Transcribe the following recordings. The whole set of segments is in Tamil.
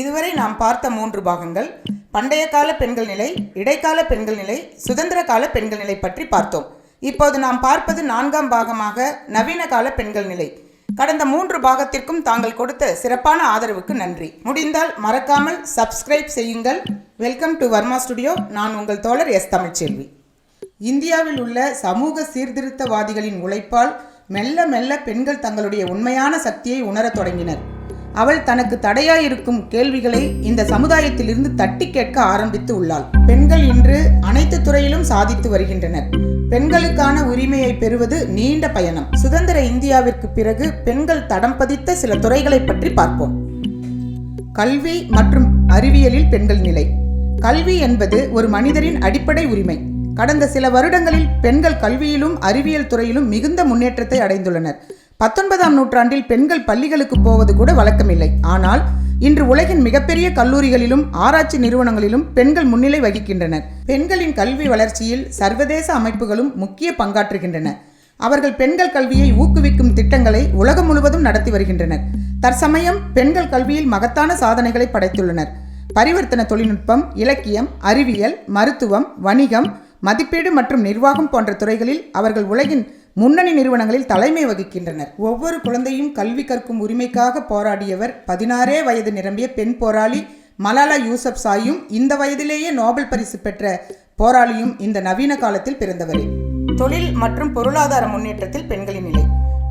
இதுவரை நாம் பார்த்த மூன்று பாகங்கள் பண்டைய கால பெண்கள் நிலை இடைக்கால பெண்கள் நிலை சுதந்திர கால பெண்கள் நிலை பற்றி பார்த்தோம். இப்போது நாம் பார்ப்பது நான்காம் பாகமாக நவீன கால பெண்கள் நிலை. கடந்த மூன்று பாகத்திற்கும் தாங்கள் கொடுத்த சிறப்பான ஆதரவுக்கு நன்றி. முடிந்தால் மறக்காமல் சப்ஸ்கிரைப் செய்யுங்கள். Welcome to Varma studio. நான் உங்கள் தோழர் எஸ். தமிழ்ச்செல்வி. இந்தியாவில் உள்ள சமூக சீர்திருத்தவாதிகளின் உழைப்பால் மெல்ல மெல்ல பெண்கள் தங்களுடைய உண்மையான சக்தியை உணரத் தொடங்கினர். அவள் தனக்கு தடையாயிருக்கும் கேள்விகளை இந்த சமுதாயத்திலிருந்து தட்டி கேட்க ஆரம்பித்து உள்ளாள். பெண்கள் இன்று அனைத்து துறையிலும் சாதித்து வருகின்றனர். பெண்களுக்கான உரிமையை பெறுவது நீண்ட பயணம். சுதந்திர இந்தியாவிற்கு பிறகு பெண்கள் தடம் பதித்த சில துறைகளை பற்றி பார்ப்போம். கல்வி மற்றும் அறிவியலில் பெண்கள் நிலை. கல்வி என்பது ஒரு மனிதரின் அடிப்படை உரிமை. கடந்த சில வருடங்களில் பெண்கள் கல்வியிலும் அறிவியல் துறையிலும் மிகுந்த முன்னேற்றத்தை அடைந்துள்ளனர். பத்தொன்பதாம் நூற்றாண்டில் பெண்கள் பள்ளிகளுக்கு போவது கூட வழக்கமில்லை. ஆனால் இன்று உலகின் மிகப்பெரிய கல்லூரிகளிலும் ஆராய்ச்சி நிறுவனங்களிலும் பெண்கள் முன்னிலை வகிக்கின்றனர். பெண்களின் கல்வி வளர்ச்சியில் சர்வதேச அமைப்புகளும் முக்கிய பங்காற்றுகின்றன. அவர்கள் பெண்கள் கல்வியை ஊக்குவிக்கும் திட்டங்களை உலகம் முழுவதும் நடத்தி வருகின்றனர். தற்சமயம் பெண்கள் கல்வியில் மகத்தான சாதனைகளை படைத்துள்ளனர். பரிவர்த்தன தொழில்நுட்பம் இலக்கியம் அறிவியல் மருத்துவம் வணிகம் மதிப்பீடு மற்றும் நிர்வாகம் போன்ற துறைகளில் அவர்கள் உலகின் முன்னணி நிறுவனங்களில் தலைமை வகிக்கின்றனர். ஒவ்வொரு குழந்தையும் கல்வி கற்கும் உரிமைக்காக போராடியவர் பதினாறே வயது நிரம்பிய பெண் போராளி மலாலா யூசப் சாயும் இந்த வயதிலேயே நோபல் பரிசு பெற்ற போராளியும் இந்த நவீன காலத்தில் பிறந்தவரே. தொழில் மற்றும் பொருளாதார முன்னேற்றத்தில் பெண்களின் நிலை.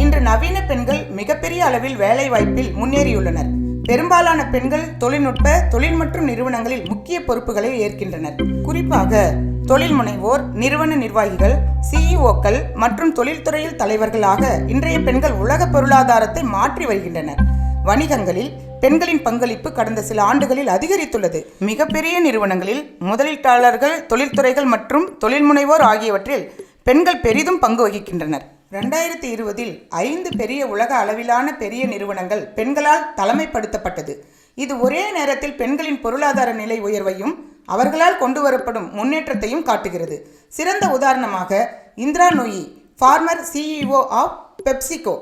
இன்று நவீன பெண்கள் மிகப்பெரிய அளவில் வேலை வாய்ப்பில் முன்னேறியுள்ளனர். பெரும்பாலான பெண்கள் தொழில்நுட்ப தொழில் மற்றும் நிறுவனங்களில் முக்கிய பொறுப்புகளை ஏற்கின்றனர். குறிப்பாக தொழில் முனைவோர் நிறுவன நிர்வாகிகள் சிஇஓக்கள் மற்றும் தொழில்துறையில் தலைவர்களாக இன்றைய பெண்கள் உலக பொருளாதாரத்தை மாற்றி வருகின்றனர். வணிகங்களில் பெண்களின் பங்களிப்பு கடந்த சில ஆண்டுகளில் அதிகரித்துள்ளது. மிகப்பெரிய நிறுவனங்களில் முதலீட்டாளர்கள் தொழில்துறைகள் மற்றும் தொழில் முனைவோர் ஆகியவற்றில் பெண்கள் பெரிதும் பங்கு வகிக்கின்றனர். ரெண்டாயிரத்தி இருபதில் ஐந்து பெரிய உலக அளவிலான பெரிய நிறுவனங்கள் பெண்களால் தலைமைப்படுத்தப்பட்டது. இது ஒரே நேரத்தில் பெண்களின் பொருளாதார நிலை உயர்வையும் அவர்களால் கொண்டு வரப்படும் முன்னேற்றத்தையும் காட்டுகிறது. சிறந்த உதாரணமாக Indra Nooyi former CEO of PepsiCo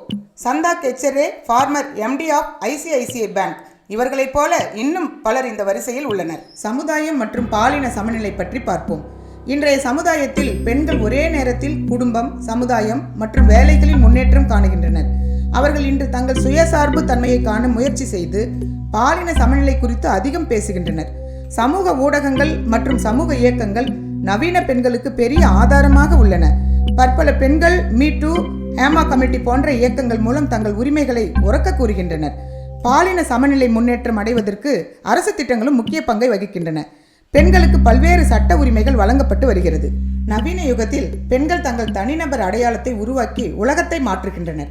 Chanda Kochhar former MD of ICICI bank இவர்களைப் போல இன்னும் பலர் இந்த வரிசையில் உள்ளனர். சமுதாயம் மற்றும் பாலின சமநிலை பற்றி பார்ப்போம். இன்றைய சமுதாயத்தில் பெண்கள் ஒரே நேரத்தில் குடும்பம் சமுதாயம் மற்றும் வேலைகளில் முன்னேற்றம் காணுகின்றனர். அவர்கள் இன்று தங்கள் சுயசார்பு தன்மையை காண முயற்சி செய்து பாலின சமநிலை குறித்து அதிகம் பேசுகின்றனர். சமூக ஊடகங்கள் மற்றும் சமூக இயக்கங்கள் நவீன பெண்களுக்கு பெரிய ஆதாரமாக உள்ளன. பற்பல பெண்கள் மீ டூ ஹேமா கமிட்டி போன்ற இயக்கங்கள் மூலம் தங்கள் உரிமைகளை உறக்க கூறுகின்றனர். பாலின சமநிலை முன்னேற்றம் அடைவதற்கு அரசு திட்டங்களும் முக்கிய பங்கை வகிக்கின்றன. பெண்களுக்கு பல்வேறு சட்ட உரிமைகள் வழங்கப்பட்டு வருகிறது. நவீன யுகத்தில் பெண்கள் தங்கள் தனிநபர் அடையாளத்தை உருவாக்கி உலகத்தை மாற்றுகின்றனர்.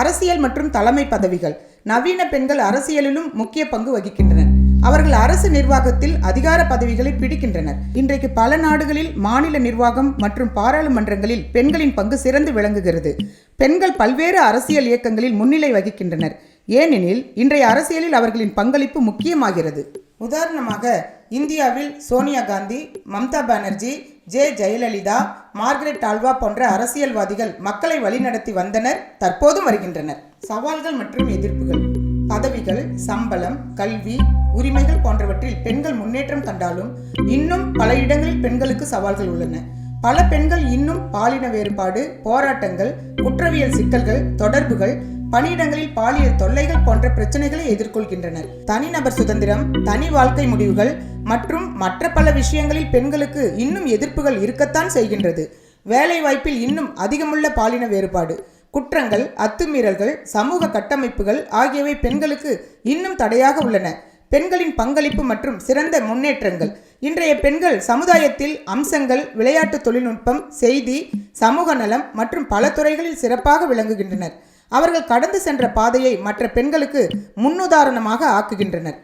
அரசியல் மற்றும் தலைமை பதவிகள். நவீன பெண்கள் அரசியலிலும் முக்கிய பங்கு வகிக்கின்றனர். அவர்கள் அரசு நிர்வாகத்தில் அதிகார பதவிகளை பிடிக்கின்றனர். இன்றைக்கு பல நாடுகளில் மாநில நிர்வாகம் மற்றும் பாராளுமன்றங்களில் பெண்களின் பங்கு சிறந்து விளங்குகிறது. பெண்கள் பல்வேறு அரசியல் இயக்கங்களில் முன்னிலை வகிக்கின்றனர். ஏனெனில் இன்றைய அரசியலில் அவர்களின் பங்களிப்பு முக்கியமாகிறது. உதாரணமாக இந்தியாவில் சோனியா காந்தி மம்தா பானர்ஜி ஜே. ஜெயலலிதா மார்கரெட் ஆல்வா போன்ற அரசியல்வாதிகள் மக்களை வழிநடத்தி வந்தனர் தற்போதும் வருகின்றனர். சவால்கள் மற்றும் எதிர்ப்புகள். பதவிகள் சம்பளம் கல்வி உரிமைகள் போன்றவற்றில் பெண்கள் முன்னேற்றம் கண்டாலும் இன்னும் பல இடங்களில் பெண்களுக்கு சவால்கள் உள்ளன. பல பெண்கள் இன்னும் பாலின வேறுபாடு போராட்டங்கள் குற்றவியல் சிக்கல்கள் தொடர்புகள் பணியிடங்களில் பாலியல் தொல்லைகள் போன்ற பிரச்சனைகளை எதிர்கொள்கின்றனர். தனிநபர் சுதந்திரம் தனி வாழ்க்கை முடிவுகள் மற்றும் மற்ற பல விஷயங்களில் பெண்களுக்கு இன்னும் எதிர்ப்புகள் இருக்கத்தான் செய்கின்றது. வேலை வாய்ப்பில் இன்னும் அதிகமுள்ள பாலின வேறுபாடு குற்றங்கள் அத்துமீறல்கள் சமூக கட்டமைப்புகள் ஆகியவை பெண்களுக்கு இன்னும் தடையாக உள்ளன. பெண்களின் பங்களிப்பு மற்றும் சிறந்த முன்னேற்றங்கள். இன்றைய பெண்கள் சமுதாயத்தில் அம்சங்கள் விளையாட்டு தொழில்நுட்பம் செய்தி சமூக நலம் மற்றும் பல துறைகளில் சிறப்பாக விளங்குகின்றனர். அவர்கள் கடந்து சென்ற பாதையை மற்ற பெண்களுக்கு முன்னுதாரணமாக ஆக்குகின்றனர்.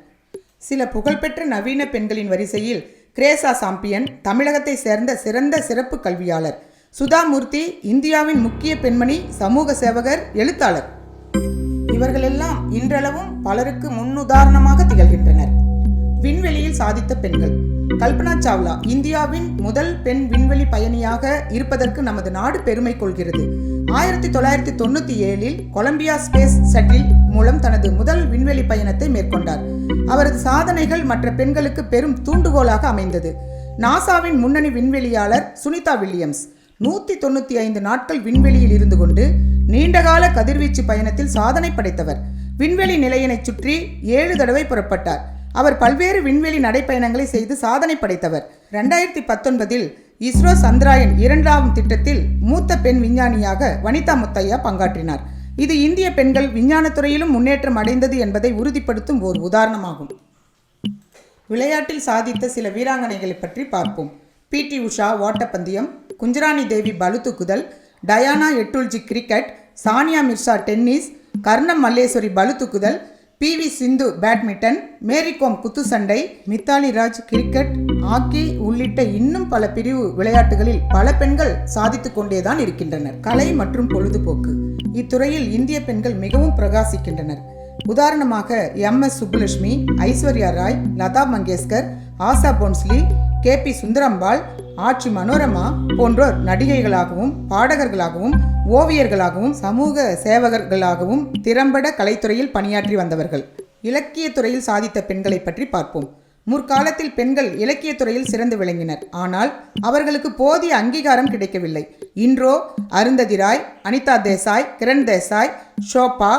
சில புகழ்பெற்ற நவீன பெண்களின் வரிசையில் கிரேசா சாம்பியன் தமிழகத்தை சேர்ந்த சிறந்த சிறப்பு கல்வியாளர் சுதாமூர்த்தி இந்தியாவின் முக்கிய பெண்மணி சமூக சேவகர் எழுத்தாளர். இவர்களெல்லாம் இன்றளவும் பலருக்கு முன்னுதாரணமாக திகழ்கின்றனர். விண்வெளியில் சாதித்த பெண்கள். கல்பனா சாவ்லா இந்தியாவின் முதல் பெண் விண்வெளி பயணியாக இருப்பதற்கு நமது நாடு பெருமை கொள்கிறது. ஆயிரத்தி தொள்ளாயிரத்தி தொண்ணூற்றி ஏழில் கொலம்பியா ஸ்பேஸ் ஷட்டில் மூலம் தனது முதல் விண்வெளி பயணத்தை மேற்கொண்டார். அவரது சாதனைகள் மற்ற பெண்களுக்கு பெரும் தூண்டுகோலாக அமைந்தது. நாசாவின் முன்னணி விண்வெளியாளர் சுனிதா வில்லியம்ஸ் நூற்றி தொண்ணூற்றி ஐந்து நாட்கள் விண்வெளியில் இருந்து கொண்டு நீண்டகால கதிர்வீச்சு பயணத்தில் சாதனை படைத்தவர். விண்வெளி நிலையினைச் சுற்றி ஏழு தடவை புறப்பட்டார். அவர் பல்வேறு விண்வெளி நடைப்பயணங்களை செய்து சாதனை படைத்தவர். ரெண்டாயிரத்தி பத்தொன்பதில் இஸ்ரோ சந்திராயன் இரண்டாம் திட்டத்தில் மூத்த பெண் விஞ்ஞானியாக வனிதா முத்தையா பங்காற்றினார். இது இந்திய பெண்கள் விஞ்ஞானத்துறையிலும் முன்னேற்றம் அடைந்தது என்பதை உறுதிப்படுத்தும் ஓர் உதாரணமாகும். விளையாட்டில் சாதித்த சில வீராங்கனைகளை பற்றி பார்ப்போம். பிடி உஷா ஓட்டப்பந்தயம் குஞ்சராணி தேவி பளுதூக்குதல் டயானா எட்டுல்ஜி கிரிக்கெட் சானியா மிர்சா டென்னிஸ் கர்ணம் மல்லேஸ்வரி பளுதூக்குதல் பி. வி. சிந்து பேட்மிண்டன் மேரிகோம் குத்துச்சண்டை மித்தாலி ராஜ் கிரிக்கெட் ஹாக்கி உள்ளிட்ட இன்னும் பல பிரிவு விளையாட்டுகளில் பல பெண்கள் சாதித்துக் கொண்டேதான் இருக்கின்றனர். கலை மற்றும் பொழுதுபோக்கு. இத்துறையில் இந்திய பெண்கள் மிகவும் பிரகாசிக்கின்றனர். உதாரணமாக எம். எஸ். சுப்புலட்சுமி ஐஸ்வர்யா ராய் லதா மங்கேஷ்கர் ஆசா போன்ஸ்லி கே. பி. சுந்தரம்பாள் ஆட்சி மனோரமா போன்றோர் நடிகைகளாகவும் பாடகர்களாகவும் ஓவியர்களாகவும் சமூக சேவகர்களாகவும் திறம்பட கலைத்துறையில் பணியாற்றி வந்தவர்கள். இலக்கியத் துறையில் சாதித்த பெண்களை பற்றி பார்ப்போம். முற்காலத்தில் பெண்கள் இலக்கிய துறையில் சிறந்து விளங்கினர். ஆனால் அவர்களுக்கு போதிய அங்கீகாரம் கிடைக்கவில்லை. இன்றோ அருந்ததி ராய் அனிதா தேசாய் கிரண் தேசாய் ஷோபா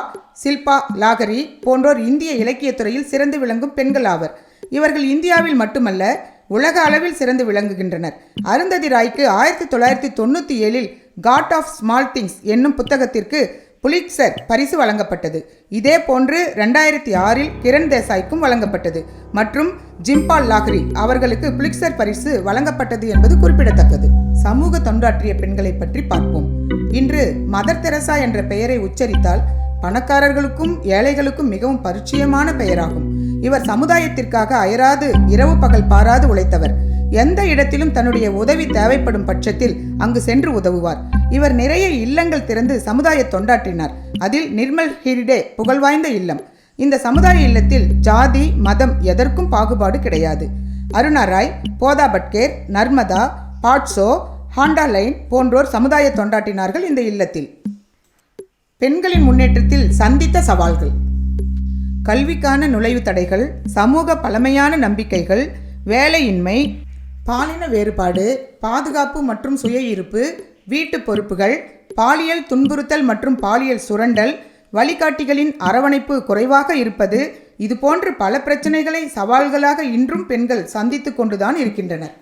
சில்பா லாகரி போன்றோர் இந்திய இலக்கியத் துறையில் சிறந்து விளங்கும் பெண்கள் ஆவர். இவர்கள் இந்தியாவில் மட்டுமல்ல உலக அளவில் சிறந்து விளங்குகின்றனர். அருந்ததி ராய்க்கு ஆயிரத்தி தொள்ளாயிரத்தி தொண்ணூற்றி ஏழில் காட் ஆஃப் ஸ்மால் திங்ஸ் என்னும் புத்தகத்திற்கு புலிட்சர் பரிசு வழங்கப்பட்டது. இதே போன்று ரெண்டாயிரத்தி ஆறில் கிரண் தேசாய்க்கும் வழங்கப்பட்டது. மற்றும் ஜிம்பால் லாஹ்ரி அவர்களுக்கு புலிட்சர் பரிசு வழங்கப்பட்டது என்பது குறிப்பிடத்தக்கது. சமூக தொண்டாற்றிய பெண்களை பற்றி பார்ப்போம். இன்று மதர் தெரசா என்ற பெயரை உச்சரித்தால் பணக்காரர்களுக்கும் ஏழைகளுக்கும் மிகவும் பரிச்சயமான பெயராகும். இவர் சமுதாயத்திற்காக அயராது இரவு பகல் பாராது உழைத்தவர். எந்த இடத்திலும் தன்னுடைய உதவி தேவைப்படும் பட்சத்தில் அங்கு சென்று உதவுவார். இவர் நிறைய இல்லங்கள் திறந்து சமுதாய தொண்டாற்றினார். அதில் நிர்மல் ஹிரிடே புகழ்வாய்ந்த இல்லம். இந்த சமுதாய இல்லத்தில் ஜாதி மதம் எதற்கும் பாகுபாடு கிடையாது. அருணா ராய் போதா பட்கேர் நர்மதா பாட்சோ ஹாண்டா லைன் போன்றோர் சமுதாய தொண்டாற்றினார்கள் இந்த இல்லத்தில். பெண்களின் முன்னேற்றத்தில் சந்தித்த சவால்கள். கல்விக்கான நுழைவு தடைகள் சமூக பழமையான நம்பிக்கைகள் வேலையின்மை பாலின வேறுபாடு பாதுகாப்பு மற்றும் சுய இருப்பு வீட்டு பொறுப்புகள் பாலியல் துன்புறுத்தல் மற்றும் பாலியல் சுரண்டல் வழிகாட்டிகளின் அரவணைப்பு குறைவாக இருப்பது இதுபோன்று பல பிரச்சனைகளை சவால்களாக இன்றும் பெண்கள் சந்தித்து கொண்டுதான் இருக்கின்றனர்.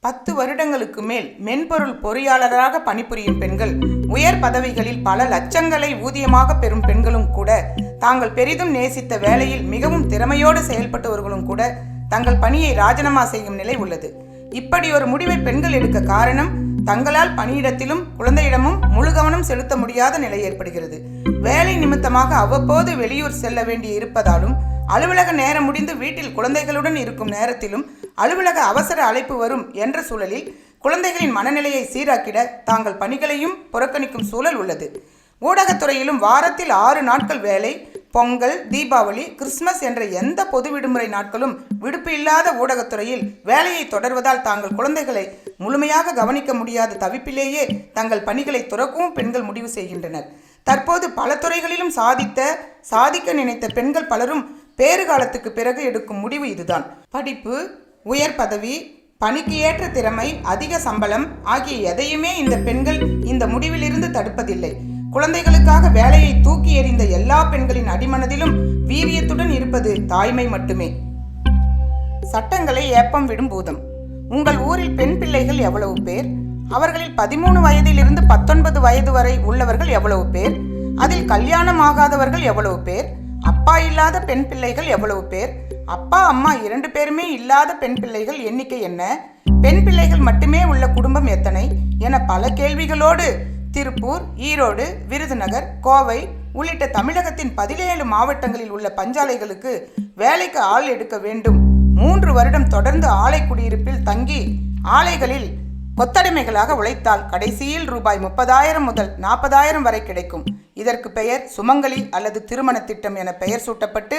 பத்து வருடங்களுக்கு மேல் மென்பொருள் பொறியாளராக பணிபுரியும் பெண்கள் உயர் பதவிகளில் பல லட்சங்களை ஊதியமாக பெறும் பெண்களும் கூட தாங்கள் பெரிதும் நேசித்த வேலையில் மிகவும் திறமையோடு செயல்பட்டவர்களும் கூட தங்கள் பணியை ராஜினாமா செய்யும் நிலை உள்ளது. இப்படி ஒரு முடிவை பெண்கள் எடுக்க காரணம் தங்களால் பணியிடத்திலும் குழந்தையிடமும் முழு கவனம் செலுத்த முடியாத நிலை ஏற்படுகிறது. வேலை நிமித்தமாக அவ்வப்போது வெளியூர் செல்ல வேண்டி இருப்பதாலும் அலுவலக நேரம் முடிந்து வீட்டில் குழந்தைகளுடன் இருக்கும் நேரத்திலும் அலுவலக அவசர அழைப்பு வரும் என்ற சூழலில் குழந்தைகளின் மனநிலையை சீராக்கிட தாங்கள் பணிகளையும் புறக்கணிக்கும் சூழல் உள்ளது. ஊடகத்துறையிலும் வாரத்தில் ஆறு நாட்கள் வேலை பொங்கல் தீபாவளி கிறிஸ்மஸ் என்ற எந்த பொது விடுமுறை நாட்களும் விடுப்பு இல்லாத ஊடகத்துறையில் வேலையை தொடர்வதால் தாங்கள் குழந்தைகளை முழுமையாக கவனிக்க முடியாத தவிப்பிலேயே தங்கள் பணிகளை துறக்கவும் பெண்கள் முடிவு செய்கின்றனர். தற்போது பல துறைகளிலும் சாதித்த சாதிக்க நினைத்த பெண்கள் பலரும் பேறுகாலத்துக்கு பிறகு எடுக்கும் முடிவு இதுதான். படிப்பு உயர் பதவி பணிக்கு ஏற்ற திறமை அதிக சம்பளம் ஆகிய எதையுமே இந்த பெண்கள் இந்த முடிவிலிருந்து தடுப்பதில்லை. குழந்தைகளுக்காக வேலையை தூக்கி எறிந்த எல்லா பெண்களின் அடிமனதிலும் வீரியத்துடன் இருப்பது தாய்மை மட்டுமே. சட்டங்களை ஏப்பம் விடும் பூதம். உங்கள் ஊரில் பெண் பிள்ளைகள் எவ்வளவு பேர்? அவர்களில் பதிமூணு வயதிலிருந்து பத்தொன்பது வயது வரை உள்ளவர்கள் எவ்வளவு பேர்? அதில் கல்யாணம் ஆகாதவர்கள் எவ்வளவு பேர்? அப்பா இல்லாத பெண் பிள்ளைகள் எவ்வளவு பேர்? அப்பா அம்மா இரண்டு பேருமே இல்லாத பெண் பிள்ளைகள் எண்ணிக்கை என்ன? பெண் பிள்ளைகள் மட்டுமே உள்ள குடும்பம் எத்தனை? என பல கேள்விகளோடு திருப்பூர் ஈரோடு விருதுநகர் கோவை உள்ளிட்ட தமிழகத்தின் பதினேழு மாவட்டங்களில் உள்ள பஞ்சாலைகளுக்கு வேலைக்கு ஆள் எடுக்க வேண்டும். மூன்று வருடம் தொடர்ந்து ஆலை குடியிருப்பில் தங்கி ஆலைகளில் கொத்தடிமைகளாக உழைத்தால் கடைசியில் ரூபாய் முப்பதாயிரம் முதல் நாற்பதாயிரம் வரை கிடைக்கும். இதற்கு பெயர் சுமங்கலி அல்லது திருமண திட்டம் என பெயர் சூட்டப்பட்டு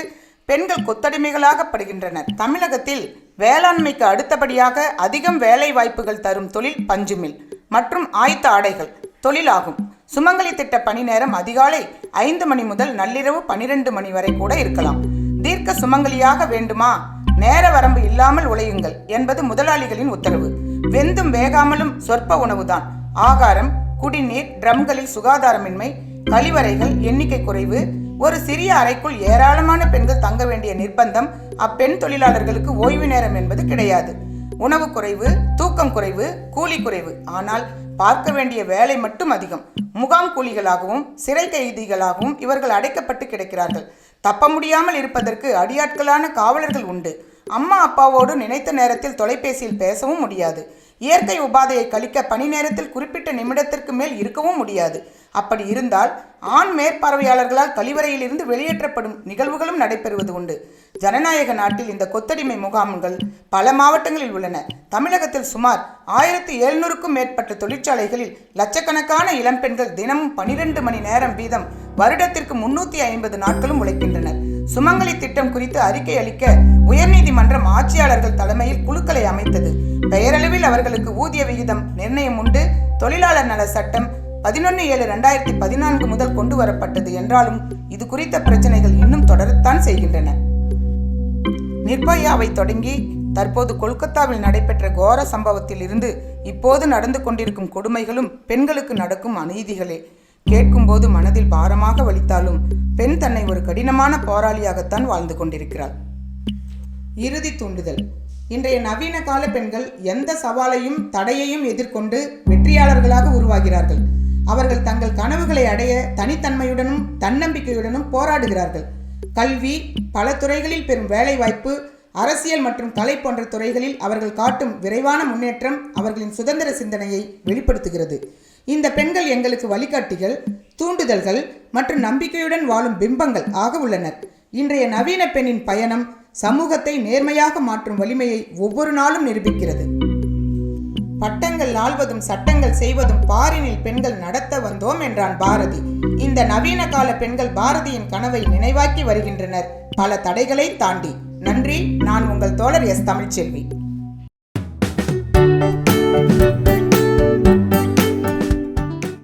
பெண்கள் கொத்தடிமைகளாகப்படுகின்றனர் தமிழகத்தில் வேளாண்மைக்கு அடுத்தபடியாக அதிகம் வேலை வாய்ப்புகள் தரும் தொழில் பஞ்சுமில் மற்றும் ஆயத்த ஆடைகள். தொழிலாகும். சுமங்கலி திட்ட பணி நேரம் அதிகாலை ஐந்து மணி முதல் நள்ளிரவு பனிரெண்டு மணி வரை கூட இருக்கலாம். தீர்க்க சுமங்கலியாக வேண்டுமா? நேர வரம்பு இல்லாமல் உழையுங்கள் என்பது முதலாளிகளின் உத்தரவு. வெந்தும் வேகாமலும் சொற்ப உணவுதான். ஆகாரம் குடிநீர் ட்ரம்களில் சுகாதாரமின்மை கழிவறைகள் எண்ணிக்கை குறைவு ஒரு சிறிய அறைக்குள் ஏராளமான பெண்கள் தங்க வேண்டிய நிர்பந்தம் அப்பெண் தொழிலாளர்களுக்கு ஓய்வு நேரம் என்பது கிடையாது. உணவு குறைவு தூக்கம் குறைவு கூலி குறைவு. ஆனால் பார்க்க வேண்டிய வேலை மட்டும் அதிகம். முகாம் கூலிகளாகவும் சிறை கைதிகளாகவும் இவர்கள் அடைக்கப்பட்டு கிடக்கிறார்கள். தப்ப முடியாமல் இருப்பதற்கு அடியாட்களான காவலர்கள் உண்டு. அம்மா அப்பாவோடு நினைத்த நேரத்தில் தொலைபேசியில் பேசவும் முடியாது. இயற்கை உபாதையை கழிக்க பணி நேரத்தில் குறிப்பிட்ட நிமிடத்திற்கு மேல் இருக்கவும் முடியாது. அப்படி இருந்தால் ஆண் மேற்பார்வையாளர்களால் கழிவறையிலிருந்து வெளியேற்றப்படும் நிகழ்வுகளும் நடைபெறுவது உண்டு. ஜனநாயக நாட்டில் இந்த கொத்தடிமை முகாம்கள் பல மாவட்டங்களில் உள்ளன. தமிழகத்தில் சுமார் ஆயிரத்தி எழுநூறுக்கும் மேற்பட்ட தொழிற்சாலைகளில் லட்சக்கணக்கான இளம்பெண்கள் தினமும் பனிரெண்டு மணி நேரம் வீதம் வருடத்திற்கு முன்னூற்றி ஐம்பது நாட்களும் உழைக்கின்றனர். சுமங்கலி திட்டம் குறித்து அறிக்கை அளிக்க உயர்நீதிமன்றம் ஆட்சியாளர்கள் தலைமையில் குழுக்களை அமைத்தது. பெயரளவில் அவர்களுக்கு ஊதிய விகிதம் நிர்ணயம் உண்டு. தொழிலாளர் நல சட்டம் பதினொன்று ஏழு ரெண்டாயிரத்தி பதினான்கு முதல் கொண்டு வரப்பட்டது என்றாலும் இது குறித்த பிரச்சனைகள் இன்னும் தொடரத்தான் செய்கின்றன. நிர்பயாவை தொடங்கி தற்போது கொல்கத்தாவில் நடைபெற்ற கோர சம்பவத்தில் இருந்து இப்போது நடந்து கொண்டிருக்கும் கொடுமைகளும் பெண்களுக்கு நடக்கும் அநீதிகளே. கேட்கும்போது மனதில் பாரமாக வலித்தாலும் பெண் தன்னை ஒரு கடினமான போராளியாகத்தான் வாழ்ந்து கொண்டிருக்கிறாள். இறுதி தூண்டுதல். இன்றைய நவீன கால பெண்கள் எந்த சவாலையும் தடையையும் எதிர்கொண்டு வெற்றியாளர்களாக உருவாகிறார்கள். அவர்கள் தங்கள் கனவுகளை அடைய தனித்தன்மையுடனும் தன்னம்பிக்கையுடனும் போராடுகிறார்கள். கல்வி பல துறைகளில் பெறும் வேலைவாய்ப்பு அரசியல் மற்றும் கலை போன்ற துறைகளில் அவர்கள் காட்டும் விரைவான முன்னேற்றம் அவர்களின் சுதந்திர சிந்தனையை வெளிப்படுத்துகிறது. இந்த பெண்கள் எங்களுக்கு வழிகாட்டிகள் தூண்டுதல்கள் மற்றும் நம்பிக்கையுடன் வாழும் பிம்பங்கள் ஆக உள்ளனர். இன்றைய நவீன பெண்ணின் பயணம் சமூகத்தை நேர்மையாக மாற்றும் வலிமையை ஒவ்வொரு நாளும் நிரூபிக்கிறது. பட்டங்கள் ஆள்வதும் சட்டங்கள் செய்வதும் பாரினில் பெண்கள் நடத்த வந்தோம் என்றான் பாரதி. இந்த நவீன கால பெண்கள் பாரதியின் கனவை நினைவாக்கி வருகின்றனர். பல தடைகளை தாண்டி. நன்றி. நான் உங்கள் தோழர் எஸ். தமிழ்ச்செல்வி.